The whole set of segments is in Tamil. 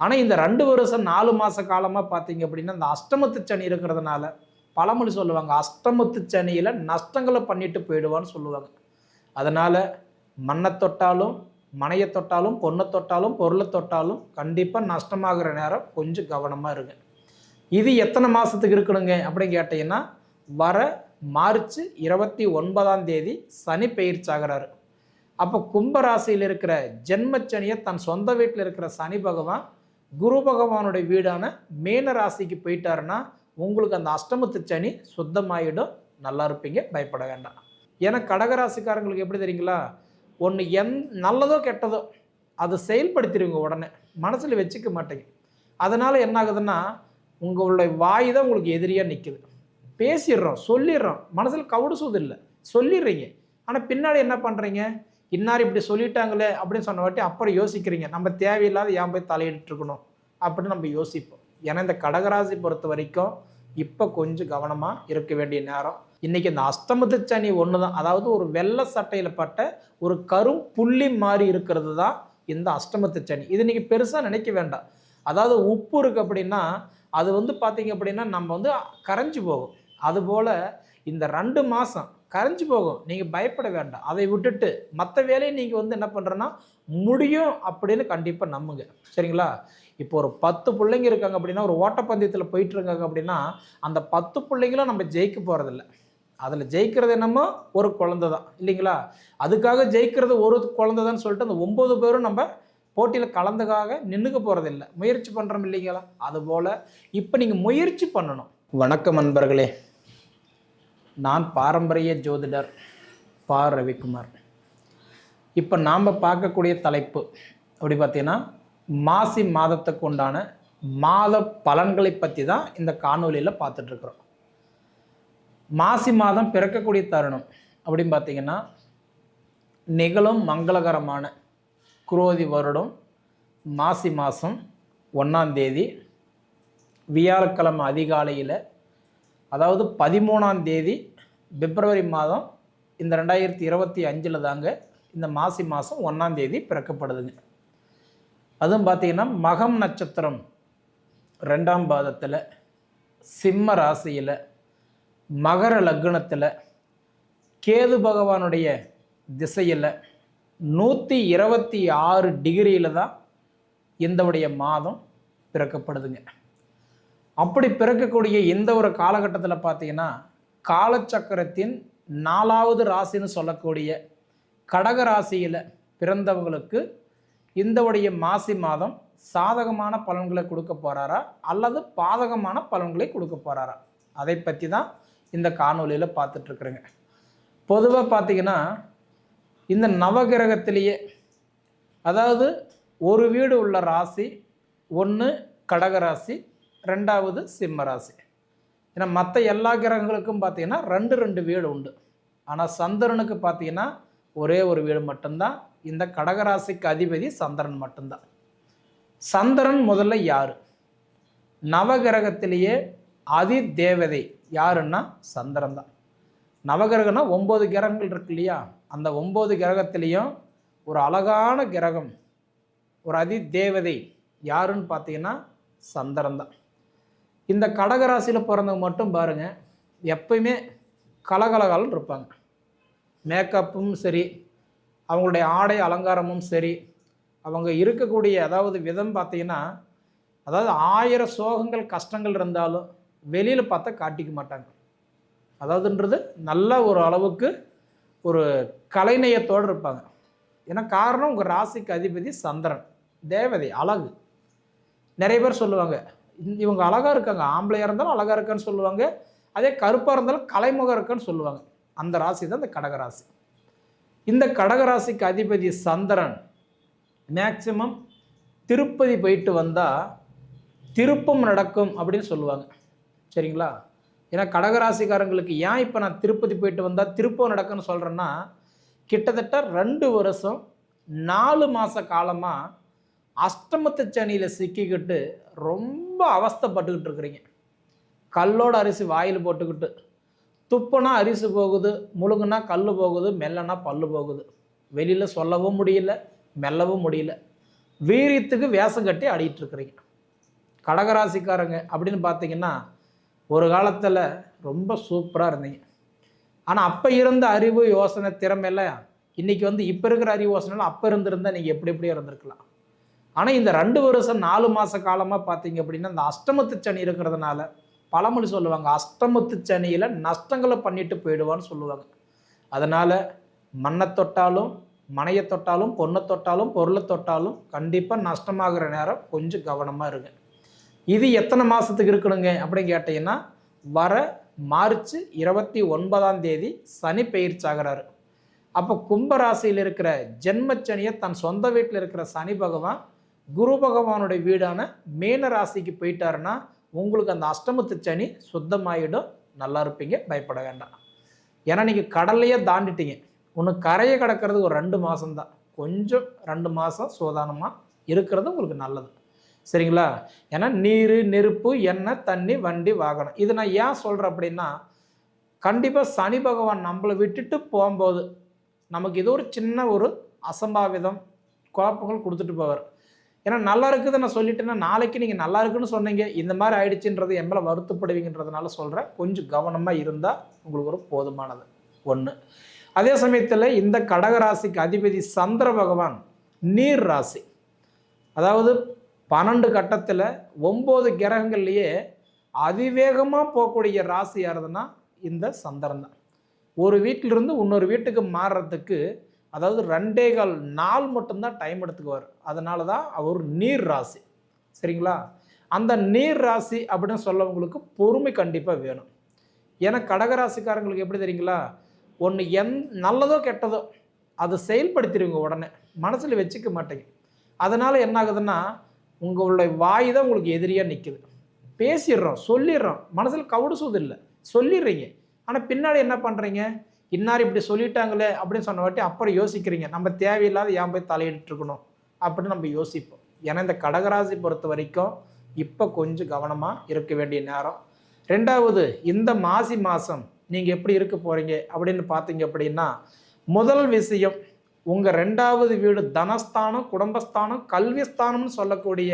ஆனால் இந்த ரெண்டு வருஷம் நாலு மாத காலமாக பார்த்தீங்க அப்படின்னா இந்த அஷ்டமத்து சனி இருக்கிறதுனால பழமொழி சொல்லுவாங்க அஷ்டமத்து சனியில் நஷ்டங்களை பண்ணிட்டு போயிடுவான்னு சொல்லுவாங்க. அதனால் மண்ணை தொட்டாலும் மனையை தொட்டாலும் பொண்ணை தொட்டாலும் பொருளை தொட்டாலும் கண்டிப்பாக நஷ்டமாகிற நேரம் கொஞ்சம் கவனமாக இருங்க. இது எத்தனை மாதத்துக்கு இருக்கணுங்க அப்படின்னு கேட்டிங்கன்னா வர மார்ச் இருபத்தி ஒன்பதாம் தேதி சனி பயிற்சி ஆகிறாரு அப்போ கும்பராசியில் இருக்கிற ஜென்மச்சனியை தன் சொந்த வீட்டில் இருக்கிற சனி பகவான் குரு பகவானுடைய வீடான மேன ராசிக்கு போயிட்டாருன்னா உங்களுக்கு அந்த அஷ்டமத்து சனி சுத்தமாயிடும். நல்லா இருப்பீங்க. பயப்பட வேண்டாம். ஏன்னா கடகராசிக்காரங்களுக்கு எப்படி தெரியுங்களா? ஒன்று எந் நல்லதோ கெட்டதோ அதை செயல்படுத்திடுவீங்க உடனே. மனசில் வச்சுக்க மாட்டீங்க. அதனால் என்ன ஆகுதுன்னா உங்களுடைய வாய் தான் உங்களுக்கு எதிரியாக நிற்குது பேசிடுறோம் சொல்லிடுறோம். மனசில் கவுடுசுவது இல்லை. சொல்லிடுறீங்க. ஆனால் பின்னாடி என்ன பண்ணுறீங்க இன்னார் இப்படி சொல்லிட்டாங்களே அப்படின்னு சொன்ன வாட்டி அப்புறம் யோசிக்கிறீங்க. நம்ம தேவையில்லாத ஏன் போய் தலையிட்டு இருக்கணும் அப்படின்னு நம்ம யோசிப்போம். ஏன்னா இந்த கடகராசி பொறுத்த வரைக்கும் இப்போ கொஞ்சம் கவனமாக இருக்க வேண்டிய நேரம். இன்னைக்கு இந்த அஸ்தமத்து சனி ஒன்று தான் அதாவது ஒரு வெள்ளை சட்டையில் பட்ட ஒரு கரும் புள்ளி மாதிரி இருக்கிறது தான் இந்த அஷ்டமத்து சனி. இது நீங்கள் பெருசாக நினைக்க வேண்டாம். அதாவது உப்பு இருக்குது அப்படின்னா அது வந்து பார்த்தீங்க அப்படின்னா நம்ம வந்து கரைஞ்சி போகும். அதுபோல் இந்த ரெண்டு மாதம் கரைஞ்சி போகும். நீங்கள் பயப்பட வேண்டாம். அதை விட்டுட்டு மற்ற வேலையை நீங்கள் வந்து என்ன பண்ணுறேன்னா முடியும் அப்படின்னு கண்டிப்பாக நம்புங்க. சரிங்களா? இப்போ ஒரு பத்து பிள்ளைங்க இருக்காங்க அப்படின்னா ஒரு ஓட்டப்பந்தயத்தில் போயிட்டுருக்காங்க அப்படின்னா அந்த பத்து பிள்ளைங்களும் நம்ம ஜெயிக்க போகிறதில்ல அதில் ஜெயிக்கிறது என்னமோ ஒரு குழந்தை தான். இல்லைங்களா? அதுக்காக ஜெயிக்கிறது ஒரு குழந்தை தான் சொல்லிட்டு அந்த ஒம்பது பேரும் நம்ம போட்டியில் கலந்துக்காக நின்றுக்க போகிறதில்ல முயற்சி பண்ணுறோம் இல்லைங்களா? அதுபோல் இப்போ நீங்கள் முயற்சி பண்ணணும். வணக்கம் நண்பர்களே நான் பாரம்பரிய ஜோதிடர் பா. ரவிக்குமார். இப்போ நாம் பார்க்கக்கூடிய தலைப்பு அப்படி பார்த்தீங்கன்னா மாசி மாதத்துக்கு உண்டான மாத பலன்களை பற்றி தான் இந்த காணொலியில் பார்த்துட்ருக்குறோம் மாசி மாதம் பிறக்கக்கூடிய தருணம் அப்படின்னு பார்த்தீங்கன்னா நிகழும் மங்களகரமான குரோதி வருடம் மாசி மாதம் ஒன்றாந்தேதி வியாழக்கிழமை அதிகாலையில் அதாவது பதிமூணாம் தேதி பிப்ரவரி மாதம் இந்த ரெண்டாயிரத்தி இருபத்தி அஞ்சில் தாங்க இந்த மாசி மாதம் ஒன்றாம் தேதி பிறக்கப்படுதுங்க. அதுவும் பார்த்தீங்கன்னா மகம் நட்சத்திரம் ரெண்டாம் பாதத்தில் சிம்ம ராசியில் மகர லக்னத்தில் கேது பகவானுடைய திசையில் நூற்றி இருபத்தி ஆறு டிகிரியில் தான் இந்தவுடைய மாதம் பிறக்கப்படுதுங்க. அப்படி பிறக்கக்கூடிய இந்த ஒரு காலகட்டத்தில் பார்த்தீங்கன்னா காலச்சக்கரத்தின் நாலாவது ராசின்னு சொல்லக்கூடிய கடக ராசியில் பிறந்தவங்களுக்கு இந்தவுடைய மாசி மாதம் சாதகமான பலன்களை கொடுக்க போகிறாரா அல்லது பாதகமான பலன்களை கொடுக்க போகிறாரா அதை பற்றி தான் இந்த காணொலியில் பார்த்துட்ருக்குறேங்க பொதுவாக பார்த்தீங்கன்னா இந்த நவகிரகத்திலேயே அதாவது ஒரு வீடு உள்ள ராசி ஒன்று கடகராசி ரெண்டாவது சிம்ம ராசி. ஏன்னா மற்ற எல்லா கிரகங்களுக்கும் பார்த்தீங்கன்னா ரெண்டு ரெண்டு வீடு உண்டு. ஆனால் சந்திரனுக்கு பார்த்தீங்கன்னா ஒரே ஒரு வீடு மட்டும்தான். இந்த கடகராசிக்கு அதிபதி சந்திரன் மட்டும்தான். சந்திரன் முதல்ல யார்? நவகிரகத்திலேயே அதி தேவதை யாருன்னா சந்திரன் தான். நவகிரகம்னா ஒம்பது கிரகங்கள் இருக்கு இல்லையா? அந்த ஒம்பது கிரகத்திலையும் ஒரு அழகான கிரகம் ஒரு அதி தேவதை யாருன்னு பார்த்தீங்கன்னா சந்திரன் தான். இந்த கடகராசியில் பிறந்தவங்க மட்டும் பாருங்கள் எப்பயுமே கலகலகாலன்னு இருப்பாங்க. மேக்கப்பும் சரி அவங்களுடைய ஆடை அலங்காரமும் சரி அவங்க இருக்கக்கூடிய அதாவது விதம் பார்த்தீங்கன்னா அதாவது ஆயிரம் சோகங்கள் கஷ்டங்கள் இருந்தாலும் வெளியில் பார்த்தா காட்டிக்க மாட்டாங்க. அதாவதுன்றது நல்ல ஒரு அளவுக்கு ஒரு கலைநயத்தோடு இருப்பாங்க. ஏன்னா காரணம் உங்கள் ராசிக்கு அதிபதி சந்திரன் தேவதை அழகு. நிறைய பேர் சொல்லுவாங்க இவங்க அழகாக இருக்காங்க. ஆம்பளையாக இருந்தாலும் அழகாக இருக்கான்னு சொல்லுவாங்க. அதே கருப்பாக இருந்தாலும் கலைமுகம் இருக்கான்னு சொல்லுவாங்க. அந்த ராசி தான் இந்த கடகராசி இந்த கடகராசிக்கு அதிபதி சந்திரன் மேக்சிமம் திருப்பதி போயிட்டு வந்தால் திருப்பம் நடக்கும் அப்படின்னு சொல்லுவாங்க. சரிங்களா? ஏன்னா கடகராசிக்காரங்களுக்கு ஏன் இப்போ நான் திருப்பதி போயிட்டு வந்தால் திருப்பம் நடக்குன்னு சொல்கிறேன்னா கிட்டத்தட்ட ரெண்டு வருஷம் நாலு மாத காலமாக அஷ்டமத்து சனியில் சிக்கிக்கிட்டு ரொம்ப அவஸ்தைப்பட்டுக்கிட்டு இருக்கிறீங்க. கல்லோட அரிசி வாயில் போட்டுக்கிட்டு துப்புனா அரிசி போகுது முழுங்குனா கல் போகுது மெல்லனா பல் போகுது. வெளியில் சொல்லவும் முடியல மெல்லவும் முடியல. வீரியத்துக்கு வேஷம் கட்டி ஆடிட்டு இருக்கிறீங்க. கடகராசிக்காரங்க அப்படின்னு பார்த்தீங்கன்னா ஒரு காலத்தில் ரொம்ப சூப்பராக இருந்தீங்க. ஆனால் அப்போ இருந்த அறிவு யோசனை திறமையெல்லாம் இன்றைக்கி வந்து இப்போ இருக்கிற அறிவு யோசனைலாம் அப்போ இருந்திருந்தால் நீங்கள் எப்படி எப்படியோ இருந்திருக்கலாம்? ஆனால் இந்த ரெண்டு வருஷம் நாலு மாத காலமாக பார்த்தீங்க அப்படின்னா இந்த அஷ்டமத்து சனி இருக்கிறதுனால பழமொழி சொல்லுவாங்க அஷ்டமத்து சனியில் நஷ்டங்களை பண்ணிட்டு போயிடுவான்னு சொல்லுவாங்க. அதனால் மண்ணை தொட்டாலும் மனையை தொட்டாலும் பொண்ணை தொட்டாலும் பொருளை தொட்டாலும் கண்டிப்பாக நஷ்டமாகிற நேரம் கொஞ்சம் கவனமாக இருங்க. இது எத்தனை மாதத்துக்கு இருக்கணுங்க அப்படின்னு கேட்டிங்கன்னா வர மார்ச் இருபத்தி ஒன்பதாம் தேதி சனி பயிற்சாகிறாரு அப்போ கும்பராசியில் இருக்கிற ஜென்மச்சனியை தன் சொந்த வீட்டில் இருக்கிற சனி பகவான் குரு பகவானுடைய வீடான மீன ராசிக்கு போயிட்டாருன்னா உங்களுக்கு அந்த அஷ்டமத்து சனி சுத்தமாயிடும். நல்லா இருப்பீங்க. பயப்பட வேண்டாம். ஏன்னா நீங்கள் கடல்லையே தாண்டிட்டீங்க. ஒன்று கரையை கடக்கிறது ஒரு ரெண்டு மாதம்தான் கொஞ்சம் ரெண்டு மாதம் சோதானமாக இருக்கிறது உங்களுக்கு நல்லது. சரிங்களா? ஏன்னா நீர் நெருப்பு எண்ணெய் தண்ணி வண்டி வாகனம். இது நான் ஏன் சொல்கிறேன் அப்படின்னா கண்டிப்பாக சனி பகவான் நம்மளை விட்டுட்டு போகும்போது நமக்கு ஏதோ ஒரு சின்ன ஒரு அசம்பாவிதம் குழப்பங்கள் கொடுத்துட்டு போவார். ஏன்னா நல்லா இருக்குது நான் சொல்லிட்டேன்னா நாளைக்கு நீங்கள் நல்லா இருக்குன்னு சொன்னீங்க இந்த மாதிரி ஆயிடுச்சுன்றது என் மேலே வருத்தப்படுவீங்கன்றதுனால சொல்கிறேன் கொஞ்சம் கவனமாக இருந்தால் உங்களுக்கு ஒரு போதுமானது. ஒன்று அதே சமயத்தில் இந்த கடகராசிக்கு அதிபதி சந்திர பகவான் நீர் ராசி. அதாவது பன்னெண்டு கட்டத்தில் ஒம்பது கிரகங்கள்லேயே அதிவேகமாக போகக்கூடிய ராசி யாருதுன்னா இந்த சந்திரன் தான். ஒரு வீட்டிலிருந்து இன்னொரு வீட்டுக்கு மாறுறதுக்கு அதாவது ரெண்டே கால் நாள் மட்டும்தான் டைம் எடுத்துக்குவார். அதனால தான் அவர் நீர் ராசி. சரிங்களா? அந்த நீர் ராசி அப்படின்னு சொல்லவங்களுக்கு பொறுமை கண்டிப்பாக வேணும். ஏன்னா கடகராசிக்காரங்களுக்கு எப்படி தெரியுங்களா? ஒன்று எந் நல்லதோ கெட்டதோ அதை செயல்படுத்திடுவீங்க உடனே. மனசில் வச்சுக்க மாட்டேங்க. அதனால் என்ன ஆகுதுன்னா உங்களுடைய வாய் தான் உங்களுக்கு எதிரியாக நிற்குது பேசிடுறோம் சொல்லிடுறோம். மனசில் கவுடு சூது இல்லை. சொல்லிடுறீங்க. ஆனால் பின்னாடி என்ன பண்ணுறீங்க இன்னார் இப்படி சொல்லிட்டாங்களே அப்படின்னு சொன்ன வாட்டி அப்புறம் யோசிக்கிறீங்க. நம்ம தேவையில்லாத ஏன் போய் தலையிட்டு இருக்கணும் அப்படின்னு நம்ம யோசிப்போம். ஏன்னா இந்த கடகராசி பொறுத்த வரைக்கும் இப்போ கொஞ்சம் கவனமாக இருக்க வேண்டிய நேரம். ரெண்டாவது இந்த மாசி மாதம் நீங்கள் எப்படி இருக்க போகிறீங்க அப்படின்னு பார்த்தீங்க அப்படின்னா முதல் விஷயம் உங்கள் ரெண்டாவது வீடு தனஸ்தானம் குடும்பஸ்தானம் கல்விஸ்தானம்னு சொல்லக்கூடிய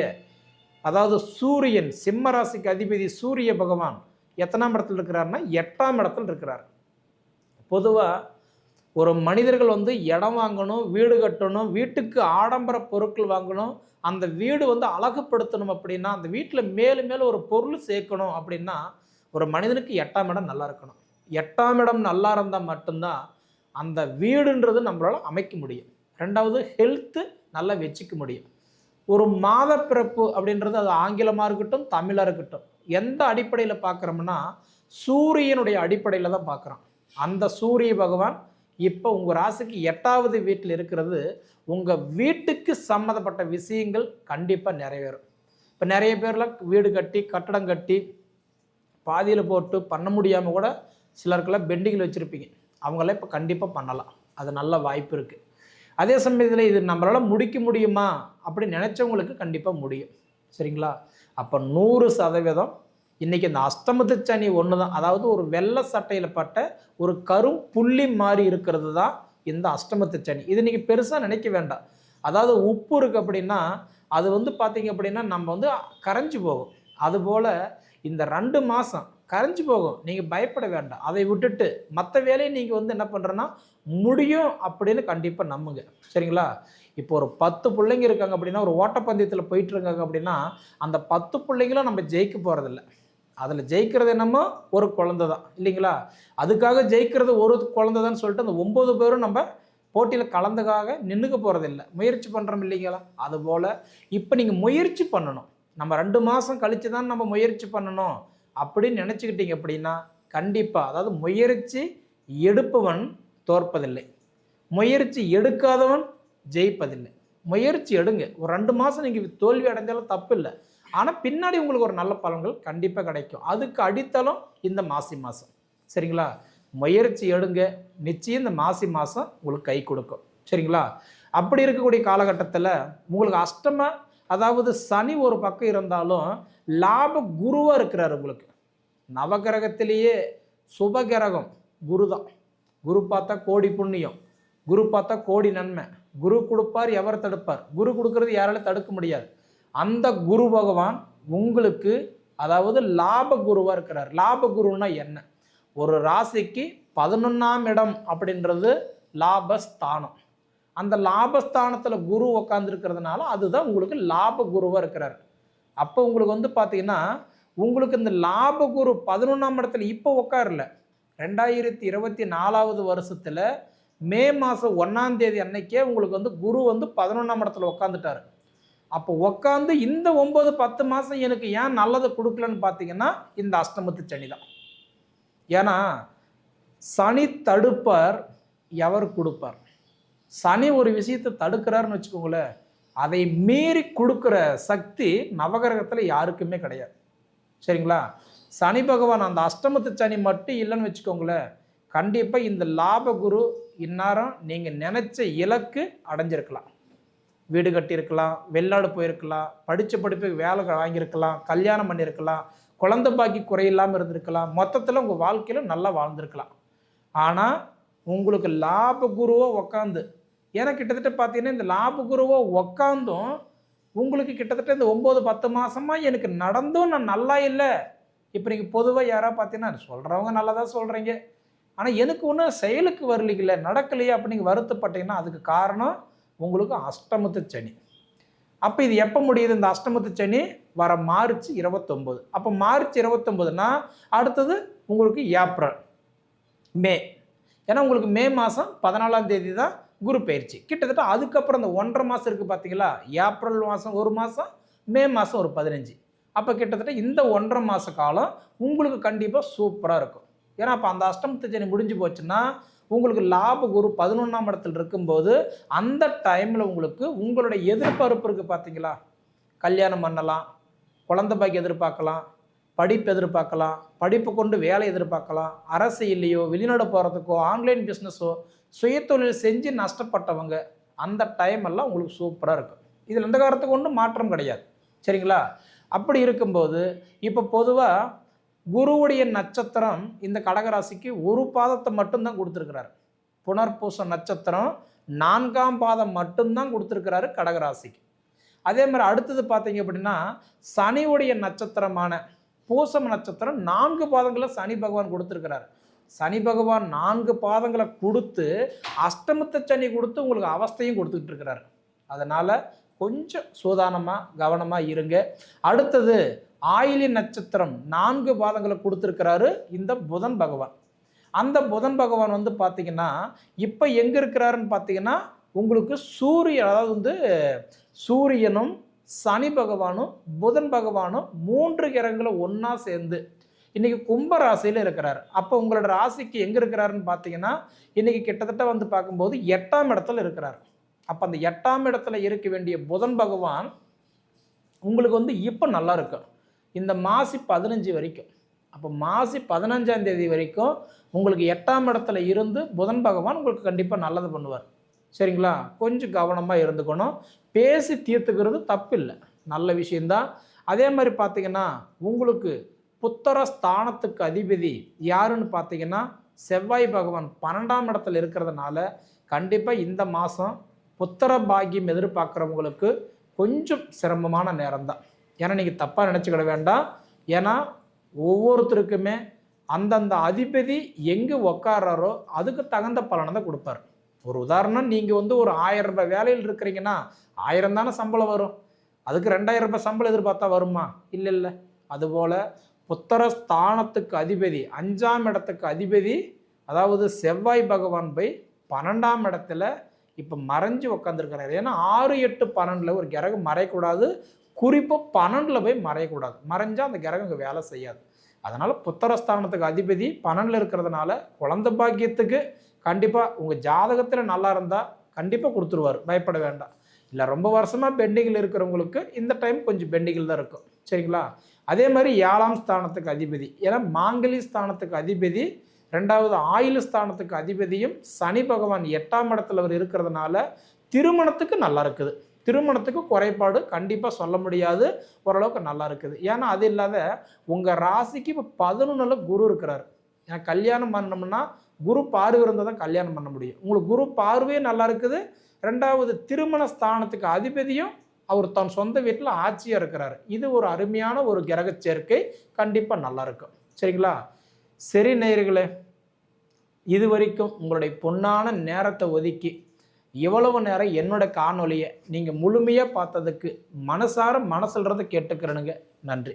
அதாவது சூரியன் சிம்ம ராசிக்கு அதிபதி சூரிய பகவான் எத்தனாம் இடத்துல இருக்கிறாருன்னா எட்டாம் இடத்துல இருக்கிறார். பொதுவாக ஒரு மனிதர்கள் வந்து இடம் வாங்கணும் வீடு கட்டணும் வீட்டுக்கு ஆடம்பர பொருட்கள் வாங்கணும் அந்த வீடு வந்து அழகுப்படுத்தணும் அப்படின்னா அந்த வீட்டில் மேலும் மேலும் ஒரு பொருள் சேர்க்கணும் அப்படின்னா ஒரு மனிதனுக்கு எட்டாம் இடம் நல்லா இருக்கணும். எட்டாம் இடம் நல்லா இருந்தால் மட்டும்தான் அந்த வீடுன்றது நம்மளால் அமைக்க முடியும். ரெண்டாவது ஹெல்த்து நல்லா வச்சுக்க முடியும். ஒரு மாத பிறப்பு அப்படின்றது அது ஆங்கிலமாக இருக்கட்டும் தமிழாக இருக்கட்டும் எந்த அடிப்படையில் பார்க்குறோம்னா சூரியனுடைய அடிப்படையில் தான் பார்க்குறோம் அந்த சூரிய பகவான் இப்போ உங்கள் ராசிக்கு எட்டாவது வீட்டில் இருக்கிறது உங்கள் வீட்டுக்கு சம்மந்தப்பட்ட விஷயங்கள் கண்டிப்பாக நிறைவேறும். இப்போ நிறைய பேர்லாம் வீடு கட்டி கட்டடம் கட்டி பாதியில் போட்டு பண்ண முடியாமல் கூட சிலருக்கெல்லாம் பெண்டிங்கில் வச்சுருப்பீங்க. அவங்களாம் இப்போ கண்டிப்பாக பண்ணலாம். அது நல்ல வாய்ப்பு இருக்குது அதே சமயத்தில் இது நம்மளால் முடிக்க முடியுமா? அப்படின்னு நினச்சவங்களுக்கு கண்டிப்பாக முடியும். சரிங்களா? அப்போ நூறு சதவீதம் இன்றைக்கி அந்த அஸ்தமத்து சனி ஒன்று தான் அதாவது ஒரு வெள்ளை சட்டையில் பட்ட ஒரு கரும் புள்ளி மாதிரி இருக்கிறது தான் இந்த அஷ்டமத்து சனி. இது நீங்கள் பெருசாக நினைக்க வேண்டாம். அதாவது உப்பு இருக்குது அப்படின்னா அது வந்து பார்த்தீங்க அப்படின்னா நம்ம வந்து கரைஞ்சி போகும். அதுபோல் இந்த ரெண்டு மாதம் கரைஞ்சி போகும். நீங்கள் பயப்பட வேண்டாம். அதை விட்டுட்டு மற்ற வேலையை நீங்கள் வந்து என்ன பண்ணுறேன்னா முடியும் அப்படின்னு கண்டிப்பாக நம்புங்க. சரிங்களா? இப்போ ஒரு பத்து பிள்ளைங்க இருக்காங்க அப்படின்னா ஒரு ஓட்டப்பந்தயத்தில் போயிட்டு இருக்காங்க அப்படின்னா அந்த பத்து பிள்ளைங்களும் நம்ம ஜெயிக்க போகிறதில்ல அதில் ஜெயிக்கிறது என்னமோ ஒரு குழந்தை தான் இல்லைங்களா? அதுக்காக ஜெயிக்கிறது ஒரு குழந்தை தான் சொல்லிட்டு அந்த ஒம்பது பேரும் நம்ம போட்டியில் கலந்துக்காக நின்றுக்க போகிறதில்ல முயற்சி பண்ணுறோம் இல்லைங்களா? அதுபோல் இப்போ நீங்கள் முயற்சி பண்ணணும். நம்ம ரெண்டு மாதம் கழித்து தான் நம்ம முயற்சி பண்ணணும் அப்படின்னு நினச்சிக்கிட்டீங்க அப்படின்னா கண்டிப்பாக அதாவது முயற்சி எடுப்பவன் தோற்பதில்லை. முயற்சி எடுக்காதவன் ஜெயிப்பதில்லை. முயற்சி எடுங்க. ஒரு ரெண்டு மாதம் நீங்கள் தோல்வி அடைஞ்சாலும் தப்பு இல்லை ஆனால் பின்னாடி உங்களுக்கு ஒரு நல்ல பலன்கள் கண்டிப்பாக கிடைக்கும். அதுக்கு அடித்தளம் இந்த மாசி மாதம் சரிங்களா? முயற்சி எடுங்க. நிச்சயம் இந்த மாசி மாதம் உங்களுக்கு கை கொடுக்கும். சரிங்களா? அப்படி இருக்கக்கூடிய காலகட்டத்தில் உங்களுக்கு அஷ்டம அதாவது சனி ஒரு பக்கம் இருந்தாலும் லாப குருவாக இருக்கிறார் உங்களுக்கு. நவகிரகத்திலேயே சுபகிரகம் குரு தான். குரு பார்த்தா கோடி புண்ணியம். குரு பார்த்தா கோடி நன்மை. குரு கொடுப்பார் எவர் தடுப்பார்? குரு கொடுக்கறது யாராலும் தடுக்க முடியாது. அந்த குரு பகவான் உங்களுக்கு அதாவது லாப குருவாக இருக்கிறார். லாப குருன்னா என்ன? ஒரு ராசிக்கு பதினொன்றாம் இடம் அப்படின்றது லாபஸ்தானம். அந்த லாபஸ்தானத்தில் குரு உக்காந்துருக்கிறதுனால அதுதான் உங்களுக்கு லாப குருவாக இருக்கிறார். அப்போ உங்களுக்கு வந்து பார்த்தீங்கன்னா உங்களுக்கு இந்த லாப குரு பதினொன்றாம் இடத்துல இப்போ உட்காரல ரெண்டாயிரத்தி இருபத்தி நாலாவது வருஷத்தில் மே மாதம் ஒன்றாம் தேதி அன்னைக்கே உங்களுக்கு வந்து குரு வந்து பதினொன்றாம் இடத்துல உட்காந்துட்டாரு அப்போ உட்காந்து இந்த ஒம்பது பத்து மாதம் எனக்கு ஏன் நல்லதை கொடுக்கலன்னு பார்த்தீங்கன்னா இந்த அஷ்டமத்து சனி தான். ஏன்னா சனி தடுப்பார் எவர் கொடுப்பார். சனி ஒரு விஷயத்தை தடுக்கிறாருன்னு வச்சுக்கோங்களேன் அதை மீறி கொடுக்குற சக்தி நவகிரகத்தில் யாருக்குமே கிடையாது. சரிங்களா? சனி பகவான் அந்த அஷ்டமத்து சனி மட்டும் இல்லைன்னு வச்சுக்கோங்களேன் கண்டிப்பாக இந்த லாப குரு இந்நேரம் நீங்கள் நினச்ச இலக்கு அடைஞ்சிருக்கலாம். வீடு கட்டியிருக்கலாம் வெளிநாடு போயிருக்கலாம் படித்த படிப்புக்கு வேலை வாங்கியிருக்கலாம் கல்யாணம் பண்ணியிருக்கலாம் குழந்த பாக்கி குறையில்லாமல் இருந்திருக்கலாம் மொத்தத்தில் உங்கள் வாழ்க்கையில் நல்லா வாழ்ந்திருக்கலாம். ஆனால் உங்களுக்கு லாப குருவோ உக்காந்து ஏன்னா கிட்டத்தட்ட பார்த்தீங்கன்னா இந்த லாப குருவோ உக்காந்தும் உங்களுக்கு கிட்டத்தட்ட இந்த ஒம்பது பத்து மாதமாக எனக்கு நடந்தும் நான் நல்லா இல்லை. இப்போ நீங்கள் பொதுவாக யாராவது பார்த்தீங்கன்னா சொல்கிறவங்க நல்லா தான் சொல்கிறீங்க ஆனால் எனக்கு ஒன்றும் செயலுக்கு வரலிக்கல நடக்கலையே அப்படி நீங்கள் வருத்தப்பட்டீங்கன்னா அதுக்கு காரணம் உங்களுக்கு அஷ்டமத்து சனி. அப்போ இது எப்போ முடியுது? இந்த அஷ்டமத்து சனி வர மார்ச் இருபத்தொம்போது. அப்போ மார்ச் இருபத்தொம்போதுனா அடுத்தது உங்களுக்கு ஏப்ரல் மே. ஏன்னா உங்களுக்கு மே மாதம் பதினாலாம் தேதி தான் குரு பயிற்சி. கிட்டத்தட்ட அதுக்கப்புறம் இந்த ஒன்றரை மாதம் இருக்குது பார்த்தீங்களா ஏப்ரல் மாதம் ஒரு மாதம் மே மாதம் ஒரு பதினஞ்சு. அப்போ கிட்டத்தட்ட இந்த ஒன்றரை மாத காலம் உங்களுக்கு கண்டிப்பாக சூப்பராக இருக்கும். ஏன்னா அப்போ அந்த அஷ்டமத்து சனி முடிஞ்சு போச்சுன்னா உங்களுக்கு லாப குரு பதினொன்றாம் இடத்துல இருக்கும்போது அந்த டைமில் உங்களுக்கு உங்களுடைய எதிர்பார்ப்பு இருக்குது பார்த்தீங்களா கல்யாணம் பண்ணலாம் குழந்தை பாக்கி எதிர்பார்க்கலாம் படிப்பு எதிர்பார்க்கலாம் படிப்பு கொண்டு வேலை எதிர்பார்க்கலாம் அரசு இல்லையோ வெளிநாடு போகிறதுக்கோ ஆன்லைன் பிஸ்னஸோ சுயத்தொழில் செஞ்சு நஷ்டப்பட்டவங்க அந்த டைம் எல்லாம் உங்களுக்கு சூப்பராக இருக்கும். இதில் எந்த காலத்துக்கு ஒன்றும் மாற்றம் கிடையாது. சரிங்களா? அப்படி இருக்கும்போது இப்போ பொதுவாக குருவுடைய நட்சத்திரம் இந்த கடகராசிக்கு ஒரு பாதத்தை மட்டும்தான் கொடுத்துருக்கிறார். புனர்பூச நட்சத்திரம் நான்காம் பாதம் மட்டும்தான் கொடுத்துருக்கிறாரு கடகராசிக்கு. அதே மாதிரி அடுத்தது பார்த்தீங்க அப்படின்னா சனியுடைய நட்சத்திரமான பூசம் நட்சத்திரம் நான்கு பாதங்களை சனி பகவான் கொடுத்துருக்கிறார். சனி பகவான் நான்கு பாதங்களை கொடுத்து அஷ்டமத்த சனி கொடுத்து உங்களுக்கு அவஸ்தையும் கொடுத்துக்கிட்டு இருக்கிறார். அதனால் கொஞ்சம் சூதானமாக கவனமாக இருங்க. அடுத்தது ஆயிலி நட்சத்திரம் நான்கு பாதங்களை கொடுத்துருக்கிறாரு இந்த புதன் பகவான். அந்த புதன் பகவான் வந்து பார்த்தீங்கன்னா இப்போ எங்கே இருக்கிறாருன்னு பார்த்தீங்கன்னா உங்களுக்கு சூரியன் அதாவது வந்து சூரியனும் சனி பகவானும் புதன் பகவானும் மூன்று கிரகங்களும் ஒன்றா சேர்ந்து இன்னைக்கு கும்ப ராசியில் இருக்கிறார். அப்போ உங்களோட ராசிக்கு எங்கே இருக்கிறாருன்னு பார்த்தீங்கன்னா இன்றைக்கி கிட்டத்தட்ட வந்து பார்க்கும்போது எட்டாம் இடத்துல இருக்கிறார். அப்போ அந்த எட்டாம் இடத்துல இருக்க வேண்டிய புதன் பகவான் உங்களுக்கு வந்து இப்போ நல்லா இருக்கும் இந்த மாசி பதினஞ்சு வரைக்கும். அப்போ மாசி பதினஞ்சாம் தேதி வரைக்கும் உங்களுக்கு எட்டாம் இடத்துல இருந்து புதன் பகவான் உங்களுக்கு கண்டிப்பாக நல்லது பண்ணுவார். சரிங்களா? கொஞ்சம் கவனமாக இருந்துக்கணும். பேசி தீர்த்துக்கிறது தப்பு இல்லை நல்ல விஷயந்தான் அதே மாதிரி பார்த்தீங்கன்னா உங்களுக்கு புத்தர ஸ்தானத்துக்கு அதிபதி யாருன்னு பார்த்தீங்கன்னா செவ்வாய் பகவான் பன்னெண்டாம் இடத்துல இருக்கிறதுனால கண்டிப்பாக இந்த மாதம் புத்தர பாக்கியம் எதிர்பார்க்குறவங்களுக்கு கொஞ்சம் சிரமமான நேரம்தான். ஏன்னா நீங்கள் தப்பாக நினச்சிக்கிட வேண்டாம். ஏன்னா ஒவ்வொருத்தருக்குமே அந்தந்த அதிபதி எங்கே உக்காடுறாரோ அதுக்கு தகுந்த பலனை தான் கொடுப்பார். ஒரு உதாரணம் நீங்கள் வந்து ஒரு ஆயிரம் ரூபாய் வேலையில் இருக்கிறீங்கன்னா ஆயிரம் தானே சம்பளம் வரும். அதுக்கு ரெண்டாயிரம் ரூபாய் சம்பளம் எதிர்பார்த்தா வருமா? இல்லை இல்லை. அதுபோல் புத்தர ஸ்தானத்துக்கு அதிபதி அஞ்சாம் இடத்துக்கு அதிபதி அதாவது செவ்வாய் பகவான் போய் பன்னெண்டாம் இடத்துல இப்போ மறைஞ்சு உக்காந்துருக்கிறாரு. ஏன்னா ஆறு எட்டு பன்னெண்டில் ஒரு கிரகம் மறையக்கூடாது. குறிப்பாக பன்னெண்டில் போய் மறையக்கூடாது. மறைஞ்சால் அந்த கிரகம் இங்கே வேலை செய்யாது. அதனால் புத்தரஸ்தானத்துக்கு அதிபதி பன்னெண்டில் இருக்கிறதுனால குழந்த பாக்கியத்துக்கு கண்டிப்பாக உங்கள் ஜாதகத்தில் நல்லா இருந்தால் கண்டிப்பாக கொடுத்துருவார். பயப்பட வேண்டாம். இல்லை ரொம்ப வருஷமாக பெண்டிங்கில் இருக்கிறவங்களுக்கு இந்த டைம் கொஞ்சம் பெண்டிங்கில் தான் இருக்கும். சரிங்களா? அதே மாதிரி ஏழாம் ஸ்தானத்துக்கு அதிபதி. ஏன்னா மாங்கலி ஸ்தானத்துக்கு அதிபதி ரெண்டாவது ஆயுள் ஸ்தானத்துக்கு அதிபதியும் சனி பகவான் எட்டாம் இடத்துல அவர் இருக்கிறதுனால திருமணத்துக்கு நல்லா இருக்குது. திருமணத்துக்கு குறைபாடு கண்டிப்பாக சொல்ல முடியாது. ஓரளவுக்கு நல்லா இருக்குது. ஏன்னா அது இல்லாத உங்கள் ராசிக்கு இப்போ பதினொன்றில் குரு இருக்கிறார். ஏன்னா கல்யாணம் பண்ணோம்னா குரு பார்வை இருந்தால் தான் கல்யாணம் பண்ண முடியும். உங்களுக்கு குரு பார்வையே நல்லா இருக்குது. ரெண்டாவது திருமண ஸ்தானத்துக்கு அதிபதியும் அவர் தன் சொந்த வீட்டில் ஆட்சியாக இருக்கிறார். இது ஒரு அருமையான ஒரு கிரக சேர்க்கை. கண்டிப்பாக நல்லா இருக்கும். சரிங்களா? சரி நேயர்களே இது வரைக்கும் உங்களுடைய பொன்னான நேரத்தை ஒதுக்கி இவ்வளவு நேரம் என்னோட காணொலியை நீங்கள் முழுமையாக பார்த்ததுக்கு மனசார மனசுல்றதை கேட்டுக்கிறனுங்க. நன்றி.